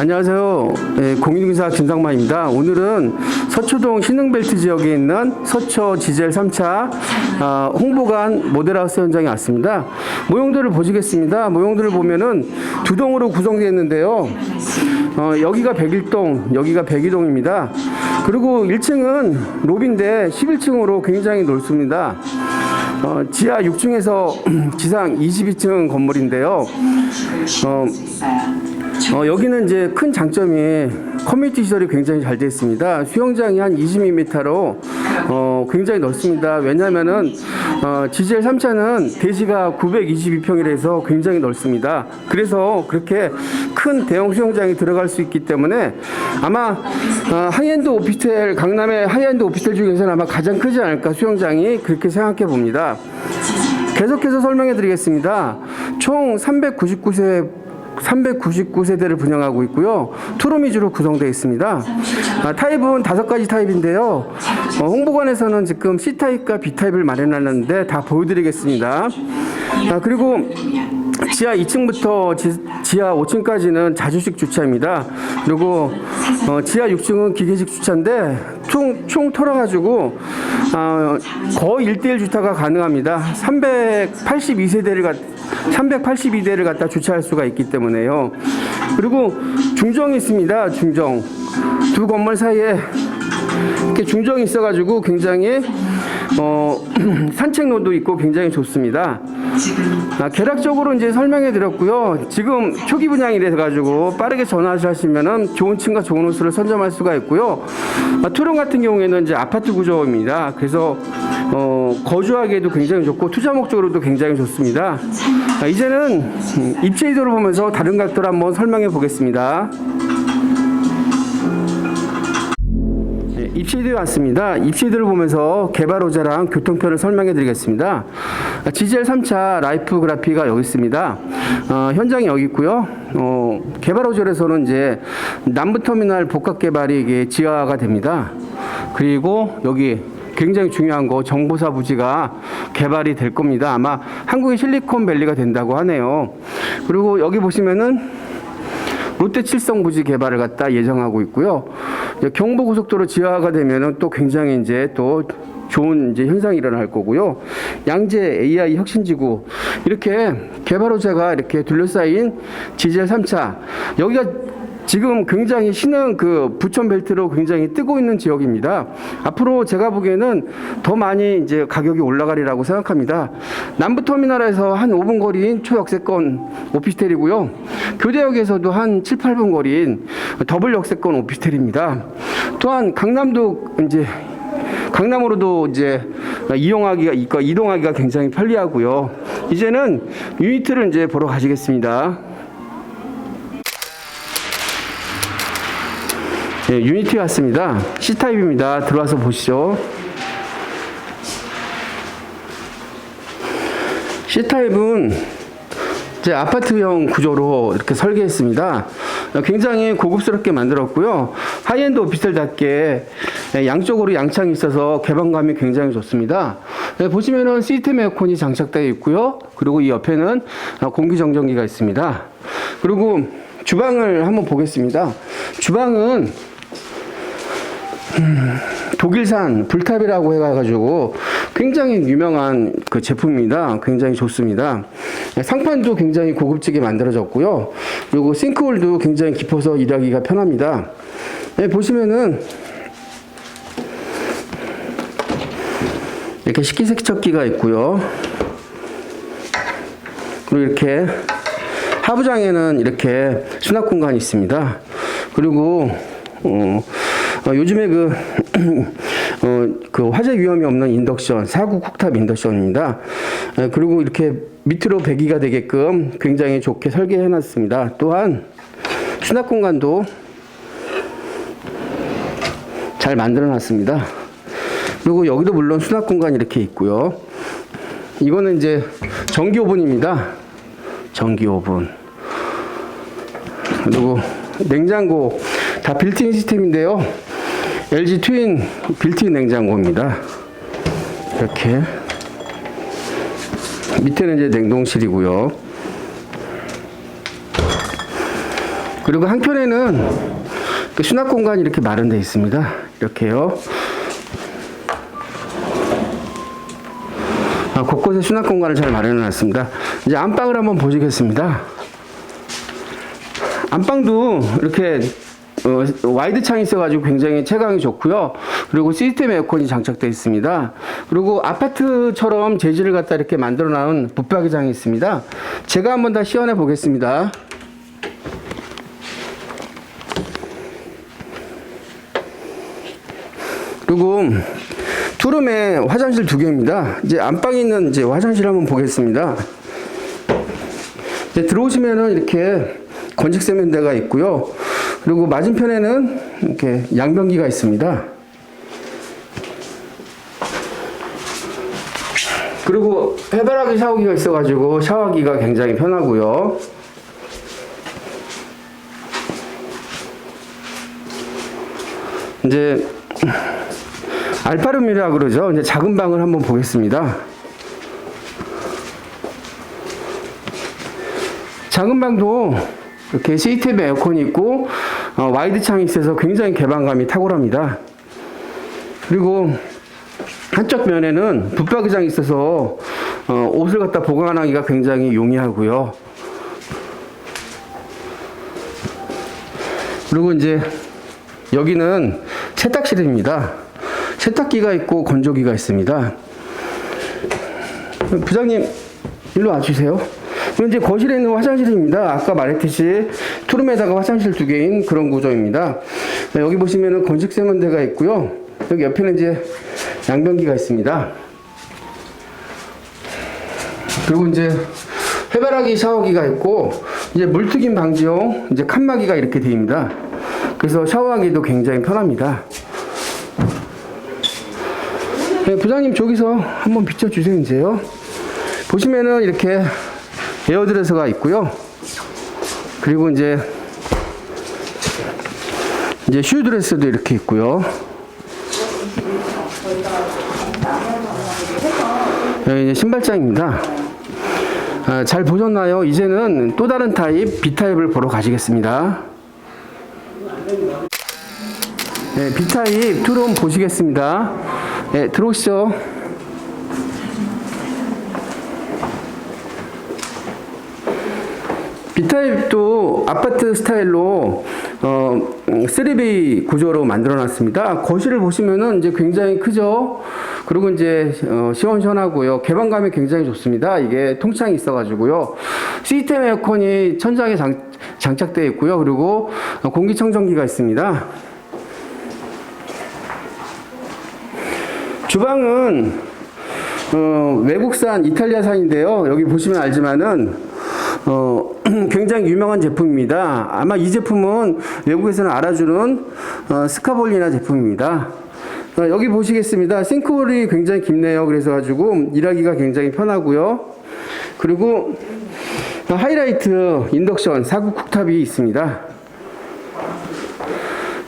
안녕하세요. 네, 공인중개사 김상만입니다. 오늘은 서초동 신흥벨트 지역에 있는 서초 지젤 3차 아, 홍보관 모델하우스 현장에 왔습니다. 모형들을 보시겠습니다. 모형들을 보면은 두 동으로 구성되어 있는데요. 어, 여기가 101동, 여기가 102동입니다. 그리고 1층은 로비인데 11층으로 굉장히 넓습니다. 어, 지하 6층에서 지상 22층 건물인데요. 어, 어, 여기는 이제 큰 장점이 커뮤니티 시설이 굉장히 잘 되어 있습니다. 수영장이 한 22m로 어, 굉장히 넓습니다. 왜냐하면은 어, 지젤 3차는 대지가 922평이라서 굉장히 넓습니다. 그래서 그렇게 큰 대형 수영장이 들어갈 수 있기 때문에 아마 어, 하이엔드 오피스텔 강남의 하이엔드 오피스텔 중에서는 아마 가장 크지 않을까 수영장이 그렇게 생각해 봅니다. 계속해서 설명해 드리겠습니다. 총 399세 399세대를 분양하고 있고요. 투룸 위주로 구성되어 있습니다. 아, 타입은 다섯 가지 타입인데요. 어, 홍보관에서는 지금 C 타입과 B 타입을 마련하는데 다 보여드리겠습니다. 아, 그리고 지하 2층부터 지, 하 5층까지는 자주식 주차입니다. 그리고 어, 지하 6층은 기계식 주차인데 총, 총 털어가지고 어, 거의 1대1 주차가 가능합니다. 382세대를 갖 382대를 갖다 주차할 수가 있기 때문에요. 그리고 중정이 있습니다. 중정. 두 건물 사이에 이렇게 중정이 있어가지고 굉장히 어, 산책로도 있고 굉장히 좋습니다. 아, 계략적으로 이제 설명해 드렸고요. 지금 초기 분양이 돼서 가지고 빠르게 전화하시면은 좋은 층과 좋은 호수를 선점할 수가 있고요. 아, 투룸 같은 경우에는 이제 아파트 구조입니다. 그래서 어, 거주하기에도 굉장히 좋고 투자 목적으로도 굉장히 좋습니다. 아, 이제는 음, 입지 의도를 보면서 다른 각도를 한번 설명해 보겠습니다. 네, 입시들이 왔습니다. 입시들을 보면서 개발호자랑 교통편을 설명해 드리겠습니다. 아, GGL 3차 라이프 그래피가 여기 있습니다. 어, 현장이 여기 있고요. 어, 개발 호절에서는 이제 남부터미널 복합 개발이 이게 지하가 됩니다. 그리고 여기 굉장히 중요한 거 정보사 부지가 개발이 될 겁니다. 아마 한국의 실리콘밸리가 된다고 하네요. 그리고 여기 보시면은 롯데 칠성 부지 개발을 갖다 예정하고 있고요. 경부고속도로 지하가 되면은 또 굉장히 이제 또 좋은 이제 현상이 일어날 거고요. 양재 AI 혁신지구 이렇게 개발호재가 이렇게 둘러싸인 지젤 3차 여기가 지금 굉장히 신흥 그 부천 벨트로 굉장히 뜨고 있는 지역입니다. 앞으로 제가 보기에는 더 많이 이제 가격이 올라가리라고 생각합니다. 남부 터미널에서 한 5분 거리인 초역세권 오피스텔이고요. 교대역에서도 한 7, 8분 거리인 더블 역세권 오피스텔입니다. 또한 강남도 이제 강남으로도 이제 이용하기가 있고 이동하기가 굉장히 편리하고요. 이제는 유니트를 이제 보러 가시겠습니다. 네, 유니티 왔습니다. C타입입니다. 들어와서 보시죠. C타입은 이제 아파트형 구조로 이렇게 설계했습니다. 굉장히 고급스럽게 만들었고요. 하이엔드 오피스텔답게 양쪽으로 양창이 있어서 개방감이 굉장히 좋습니다. 네, 보시면은 시스템 에어컨이 장착되어 있고요. 그리고 이 옆에는 공기정전기가 있습니다. 그리고 주방을 한번 보겠습니다. 주방은 음, 독일산 불탑이라고 해가지고 굉장히 유명한 그 제품입니다. 굉장히 좋습니다. 상판도 굉장히 고급지게 만들어졌고요. 그리고 싱크홀도 굉장히 깊어서 일하기가 편합니다. 네, 보시면은 이렇게 식기세척기가 있고요. 그리고 이렇게 하부장에는 이렇게 수납 공간이 있습니다. 그리고 어, 어, 요즘에 그, 어, 그 화재 위험이 없는 인덕션, 사구 쿡탑 인덕션입니다. 에, 그리고 이렇게 밑으로 배기가 되게끔 굉장히 좋게 설계해 놨습니다. 또한 수납 공간도 잘 만들어 놨습니다. 그리고 여기도 물론 수납 공간이 이렇게 있고요. 이거는 이제 전기 오븐입니다. 전기 오븐. 그리고 냉장고 다 빌트인 시스템인데요. LG 트윈 빌트인 냉장고입니다. 이렇게 밑에는 이제 냉동실이고요. 그리고 한편에는 그 수납 공간이 이렇게 마련되어 있습니다. 이렇게요. 아, 곳곳에 수납 공간을 잘 마련해 놨습니다. 이제 안방을 한번 보시겠습니다. 안방도 이렇게 어, 와이드 창이 있어가지고 굉장히 채광이 좋고요. 그리고 시스템 에어컨이 장착되어 있습니다. 그리고 아파트처럼 재질을 갖다 이렇게 만들어 놓은 붙박이장이 있습니다. 제가 한번 다 시연해 보겠습니다. 그리고 투룸에 화장실 두 개입니다. 이제 안방에 있는 이제 화장실 한번 보겠습니다. 들어오시면은 이렇게 건식 세면대가 있고요. 그리고 맞은편에는 이렇게 양변기가 있습니다. 그리고 해바라기 샤워기가 있어가지고 샤워하기가 굉장히 편하고요. 이제 알파룸이라 그러죠. 이제 작은 방을 한번 보겠습니다. 작은 방도 이렇게 시스템 에어컨이 있고 어, 와이드 창이 있어서 굉장히 개방감이 탁월합니다. 그리고 한쪽 면에는 붙박이장이 있어서 어, 옷을 갖다 보관하기가 굉장히 용이하고요. 그리고 이제 여기는 세탁실입니다. 세탁기가 있고 건조기가 있습니다. 부장님, 일로 와주세요. 이제 거실에 있는 화장실입니다. 아까 말했듯이 투룸에다가 화장실 두 개인 그런 구조입니다. 네, 여기 보시면은 건식 세면대가 있고요. 여기 옆에는 이제 양변기가 있습니다. 그리고 이제 해바라기 샤워기가 있고 이제 물튀김 방지용 이제 칸막이가 이렇게 되어있습니다. 그래서 샤워하기도 굉장히 편합니다. 네, 부장님 저기서 한번 비춰주세요 이제요. 보시면은 이렇게 에어드레서가 있고요. 그리고 이제 이제 슈드레스도 이렇게 있고요. 여기 이제 신발장입니다. 아, 잘 보셨나요? 이제는 또 다른 타입 B 타입을 보러 가시겠습니다. 네, B 타입 투룸 보시겠습니다. 네, 들어오시죠. B타입도 아파트 스타일로 어, 3B 구조로 만들어 놨습니다. 거실을 보시면은 이제 굉장히 크죠? 그리고 이제 어, 시원시원하고요. 개방감이 굉장히 좋습니다. 이게 통창이 있어 가지고요. 시스템 에어컨이 천장에 장, 장착되어 있고요. 그리고 공기청정기가 있습니다. 주방은 어, 외국산 이탈리아산인데요. 여기 보시면 알지만은 어, 굉장히 유명한 제품입니다. 아마 이 제품은 외국에서는 알아주는 어, 스카볼리나 제품입니다. 어, 여기 보시겠습니다. 싱크홀이 굉장히 깊네요. 그래서 가지고 일하기가 굉장히 편하고요. 그리고 하이라이트 인덕션 사구 쿡탑이 있습니다.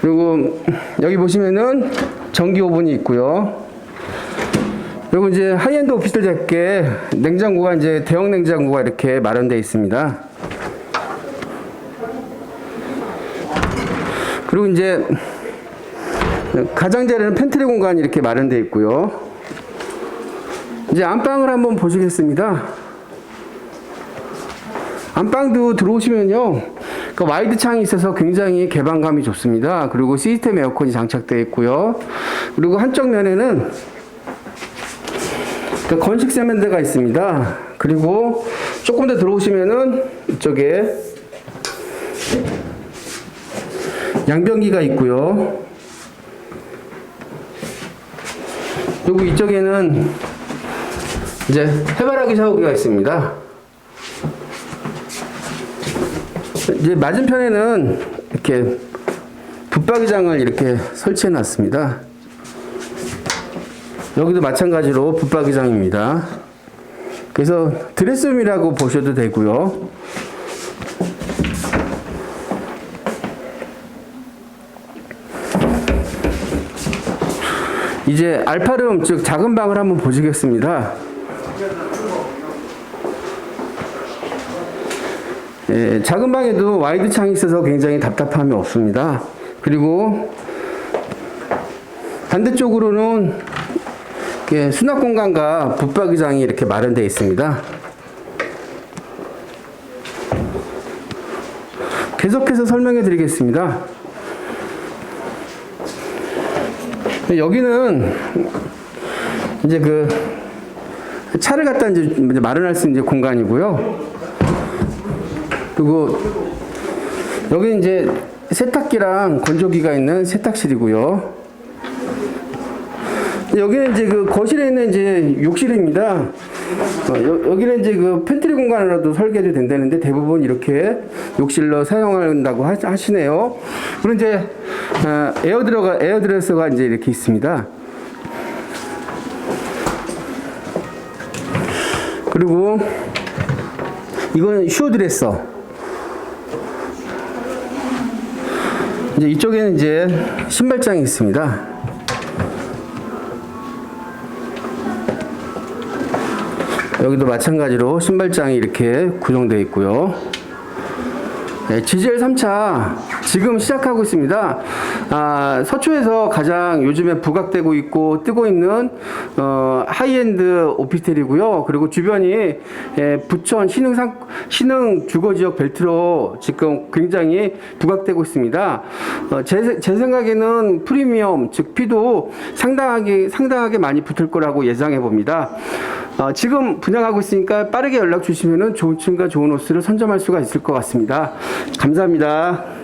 그리고 여기 보시면은 전기 오븐이 있고요. 그리고 이제 하이엔드 오피스텔답게 냉장고가 이제 대형 냉장고가 이렇게 마련되어 있습니다. 그리고 이제 가장자리는 팬트리 공간이 이렇게 마련되어 있고요. 이제 안방을 한번 보시겠습니다. 안방도 들어오시면요. 그 와이드 창이 있어서 굉장히 개방감이 좋습니다. 그리고 시스템 에어컨이 장착되어 있고요. 그리고 한쪽 면에는 그 건식 세면대가 있습니다. 그리고 조금 더 들어오시면은 이쪽에 양변기가 있고요. 그리고 이쪽에는 이제 해바라기 샤워기가 있습니다. 이제 맞은편에는 이렇게 붙박이장을 이렇게 설치해 놨습니다. 여기도 마찬가지로 붙박이장입니다. 그래서 드레스룸이라고 보셔도 되고요. 이제 알파룸 즉 작은 방을 한번 보시겠습니다. 예, 작은 방에도 와이드 창이 있어서 굉장히 답답함이 없습니다. 그리고 반대쪽으로는 이렇게 수납 공간과 붙박이장이 이렇게 마련되어 있습니다. 계속해서 설명해 드리겠습니다. 여기는 이제 그 차를 갖다 이제 마련할 수 있는 공간이고요. 그리고 여기 이제 세탁기랑 건조기가 있는 세탁실이고요. 여기는 이제 그 거실에 있는 이제 욕실입니다. 어, 여, 여기는 이제 그 팬트리 공간으로도 설계도 된다는데 대부분 이렇게 욕실로 사용한다고 하, 하시네요. 그리고 이제 어, 에어드러가 에어 드레서가 이제 이렇게 있습니다. 그리고 이건 슈드레서. 이제 이쪽에는 이제 신발장이 있습니다. 여기도 마찬가지로 신발장이 이렇게 구성되어 있고요. 네, GGL 3차 지금 시작하고 있습니다. 아, 서초에서 가장 요즘에 부각되고 있고 뜨고 있는 어, 하이엔드 오피스텔이고요. 그리고 주변이 예, 부천 신흥 상 신흥 주거 지역 벨트로 지금 굉장히 부각되고 있습니다. 어, 제, 제 생각에는 프리미엄 즉 피도 상당하게 상당하게 많이 붙을 거라고 예상해 봅니다. 어, 지금 분양하고 있으니까 빠르게 연락 주시면은 좋은 층과 좋은 호스를 선점할 수가 있을 것 같습니다. 감사합니다.